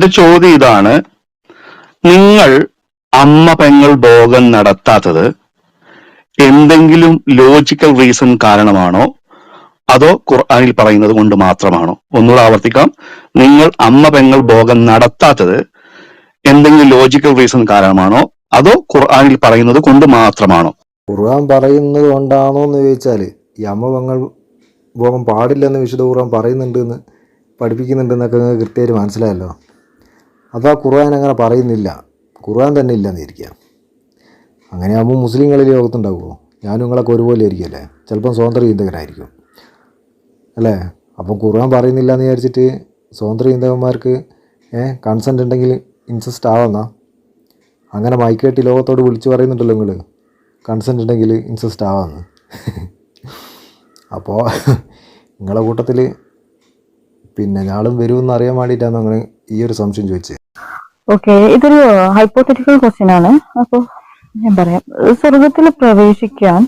എന്റെ ചോദ്യം ഇതാണ്. നിങ്ങൾ അമ്മ പെങ്ങൾ ഭോഗം നടത്താത്തത് എന്തെങ്കിലും ലോജിക്കൽ റീസൺ കാരണമാണോ? അതോ ഖുർആനിൽ പറയുന്നത് കൊണ്ട് മാത്രമാണോ? ഒന്നുകൂടെ ആവർത്തിക്കാം. നിങ്ങൾ അമ്മ പെങ്ങൾ ഭോഗം നടത്താത്തത് എന്തെങ്കിലും ലോജിക്കൽ റീസൺ കാരണമാണോ? അതോ ഖുർആനിൽ പറയുന്നത് കൊണ്ട് മാത്രമാണോ? ഖുർആൻ പറയുന്നത് കൊണ്ടാണോ എന്ന് ചോദിച്ചാൽ ഈ അമ്മ പെങ്ങൾ ഭോഗം പാടില്ലെന്ന് വിശുദ്ധ ഖുർആൻ പഠിപ്പിക്കുന്നുണ്ട് എന്നൊക്കെ നിങ്ങൾക്ക് കൃത്യമായിട്ട് മനസ്സിലായല്ലോ. അതാ ഖുർആൻ അങ്ങനെ പറയുന്നില്ല. ഖുർആൻ തന്നെ ഇല്ലെന്ന് ഇരിക്കുക അങ്ങനെയാകുമ്പോൾ മുസ്ലിങ്ങളിൽ ലോകത്തുണ്ടാവുമോ ഞാനും നിങ്ങളൊക്കെ ഒരുപോലെ ആയിരിക്കുമല്ലേ ചിലപ്പം സ്വതന്ത്ര ചിന്തകനായിരിക്കും. അല്ലേ? അപ്പം ഖുർആൻ പറയുന്നില്ല എന്ന് വിചാരിച്ചിട്ട് സ്വതന്ത്ര ചിന്തകന്മാർക്ക് കൺസെന്റ് ഉണ്ടെങ്കിൽ ഇൻസിസ്റ്റ് ആവുന്ന? അങ്ങനെ മൈക്കേട്ടി ലോകത്തോട് വിളിച്ചു പറയുന്നുണ്ടല്ലോ നിങ്ങൾ കൺസെന്റ് ഉണ്ടെങ്കിൽ ഇൻസിസ്റ്റ് ആവാന്ന്. അപ്പോൾ നിങ്ങളെ കൂട്ടത്തിൽ പിന്നെ ഞാളും വരുമെന്ന് അറിയാൻ വേണ്ടിയിട്ടാണ് അങ്ങനെ ഈ ഒരു സംശയം ചോദിച്ചത്. ഓക്കെ ഇതൊരു ഹൈപ്പോത്തറ്റിക്കൽ ക്വസ്റ്റ്യൻ ആണ്. അപ്പോൾ ഞാൻ പറയാം. സ്വർഗത്തിൽ പ്രവേശിക്കാൻ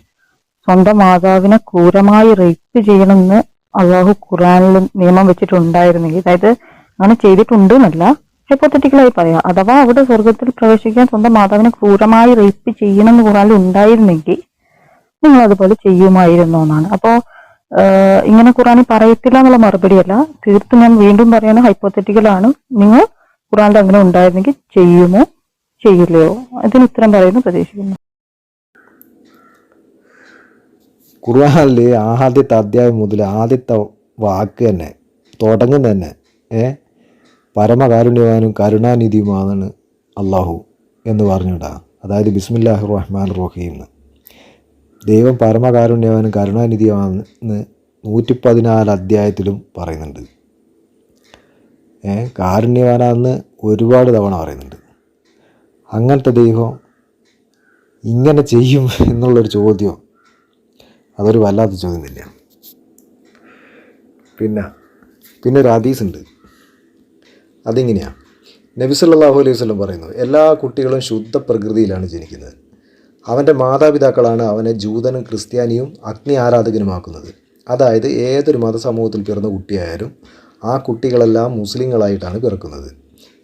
സ്വന്തം മാതാവിനെ ക്രൂരമായി റേപ്പ് ചെയ്യണമെന്ന് അള്ളാഹു ഖുറാനിൽ നിയമം വെച്ചിട്ടുണ്ടായിരുന്നെങ്കിൽ അതായത് അങ്ങനെ ചെയ്തിട്ടുണ്ട് എന്നല്ല ഹൈപ്പോത്തറ്റിക്കലായി പറയാം. അഥവാ അവിടെ സ്വർഗത്തിൽ പ്രവേശിക്കാൻ സ്വന്തം മാതാവിനെ ക്രൂരമായി റേപ്പ് ചെയ്യണമെന്ന് ഖുറാനിൽ ഉണ്ടായിരുന്നെങ്കിൽ നിങ്ങൾ അതുപോലെ ചെയ്യുമായിരുന്നു എന്നാണ്. അപ്പോൾ ഇങ്ങനെ ഖുറാനിൽ പറയത്തില്ല എന്നുള്ള മറുപടിയല്ല. തീർത്തും ഞാൻ വീണ്ടും പറയാണ് ഹൈപ്പോത്തറ്റിക്കലാണ് നിങ്ങൾ ഖുറാനിൽ അങ്ങനെ ഉണ്ടായിരുന്നെങ്കിൽ ചെയ്യുമോ? ചെയ്യില്ലയോ? അതിന് ഉത്തരം പറയുന്നു പ്രതീക്ഷിക്കുന്നു. ഖുർആാനിൽ ആദ്യത്തെ അധ്യായം മുതൽ ആദ്യത്തെ വാക്ക് തന്നെ തുടങ്ങുന്ന തന്നെ ഏ? പരമകാരുണ്യവാനും കരുണാനിധിയുമാണ് അള്ളാഹു എന്ന് പറഞ്ഞുവിടാ. അതായത് ബിസ്മില്ലാഹി റഹ്മാൻ റഹീം. ദൈവം പരമകാരുണ്യവാനും കരുണാനിധിയുമാണെന്ന് നൂറ്റി അധ്യായത്തിലും പറയുന്നുണ്ട്. കാരുണ്യവാനാന്ന് ഒരുപാട് തവണ പറയുന്നുണ്ട്. അങ്ങനത്തെ ദൈവം ഇങ്ങനെ ചെയ്യും എന്നുള്ളൊരു ചോദ്യം അതൊരു വല്ലാത്ത ചോദ്യം തന്നെയാണ്. പിന്നെ പിന്നെ ഒരു ഹദീസ് ഉണ്ട് അതിങ്ങനെയാണ് നബി സല്ലല്ലാഹു അലൈഹി വസല്ലം പറയുന്നു എല്ലാ കുട്ടികളും ശുദ്ധ പ്രകൃതിയിലാണ് ജനിക്കുന്നത്. അവന്റെ മാതാപിതാക്കളാണ് അവനെ ജൂതനും ക്രിസ്ത്യാനിയും അഗ്നി ആരാധകനുമാക്കുന്നത് അതായത് ഏതൊരു മതസമൂഹത്തിൽ പിറന്ന കുട്ടിയായാലും ആ കുട്ടികളെല്ലാം മുസ്ലിങ്ങളായിട്ടാണ് പിറക്കുന്നത്.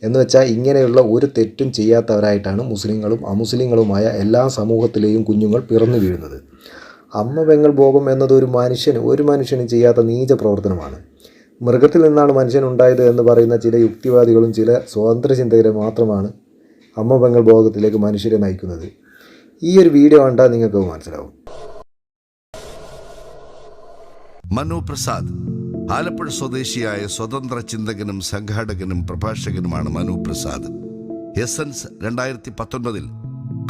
എന്ന് വെച്ചാൽ ഇങ്ങനെയുള്ള ഒരു തെറ്റും ചെയ്യാത്തവരായിട്ടാണ് മുസ്ലിങ്ങളും അമുസ്ലിങ്ങളുമായ എല്ലാ സമൂഹത്തിലെയും കുഞ്ഞുങ്ങൾ പിറന്നു വീഴുന്നത്. അമ്മ പെങ്ങൾ ഭോഗം എന്നത് ഒരു മനുഷ്യന് ഒരു മനുഷ്യനും ചെയ്യാത്ത നീച പ്രവർത്തനമാണ്. മൃഗത്തിൽ നിന്നാണ് മനുഷ്യൻ ഉണ്ടായത് എന്ന് പറയുന്ന ചില യുക്തിവാദികളും ചില സ്വതന്ത്ര ചിന്തകരെ മാത്രമാണ് അമ്മ പെങ്ങൾ ഭോഗത്തിലേക്ക് മനുഷ്യരെ നയിക്കുന്നത്. ഈ ഒരു വീഡിയോ കണ്ടാൽ നിങ്ങൾക്ക് മനസ്സിലാവും. മനു പ്രസാദ് ആലപ്പുഴ സ്വദേശിയായ സ്വതന്ത്ര ചിന്തകനും സംഘാടകനും പ്രഭാഷകനുമാണ് മനു പ്രസാദ്. എസൻസ് രണ്ടായിരത്തി പത്തൊൻപതിൽ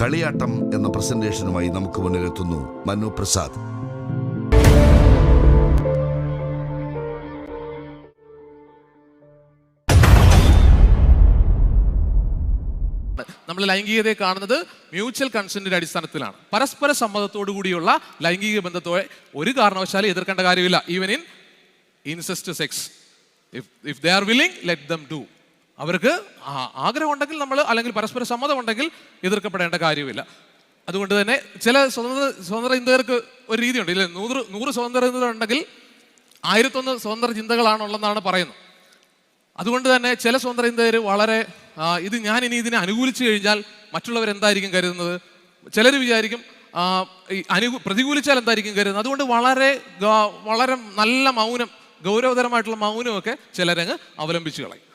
കളിയാട്ടം എന്ന പ്രസന്റേഷനുമായി നമുക്ക് മുന്നിലെത്തുന്നു മനു പ്രസാദ്. നമ്മൾ ലൈംഗികതയെ കാണുന്നത് മ്യൂച്വൽ കൺസെന്റിന്റെ അടിസ്ഥാനത്തിലാണ്. പരസ്പര സമ്മതത്തോടു കൂടിയുള്ള ലൈംഗിക ബന്ധത്തോടെ ഒരു കാരണവശാലും എതിർക്കേണ്ട കാര്യമില്ല. Even in incest sex if if they are willing let them do അവർക്ക് ആഗ്രഹം ഉണ്ടെങ്കിൽ നമ്മൾ അല്ലെങ്കിൽ പരസ്പര സമ്മതം ഉണ്ടെങ്കിൽ എതിർക്കപ്പെടേണ്ട കാര്യമില്ല. അതുകൊണ്ട് തന്നെ ചില സ്വതന്ത്ര സ്വതന്ത്ര ചിന്തകർക്ക് ഒരു രീതിയുണ്ട്. ഇല്ലേ നൂറ് നൂറ് സ്വതന്ത്ര ചിന്തകൾ ഉണ്ടെങ്കിൽ ആയിരത്തൊന്ന് സ്വതന്ത്ര ചിന്തകളാണുള്ളതെന്നാണ് പറയുന്നത്. അതുകൊണ്ട് തന്നെ ചില സ്വതന്ത്ര ചിന്തകർ വളരെ ഇത് ഞാൻ ഇനി ഇതിനെ അനുകൂലിച്ചു കഴിഞ്ഞാൽ മറ്റുള്ളവർ എന്തായിരിക്കും കരുതുന്നത്? ചിലർ വിചാരിക്കും അനുകൂ പ്രതികൂലിച്ചാൽ എന്തായിരിക്കും കരുതുന്നത്? അതുകൊണ്ട് വളരെ വളരെ നല്ല മൗനം ഗൗരവതരമായിട്ടുള്ള മൗനമൊക്കെ ചിലരങ്ങ് അവലംബിച്ചു കളയും.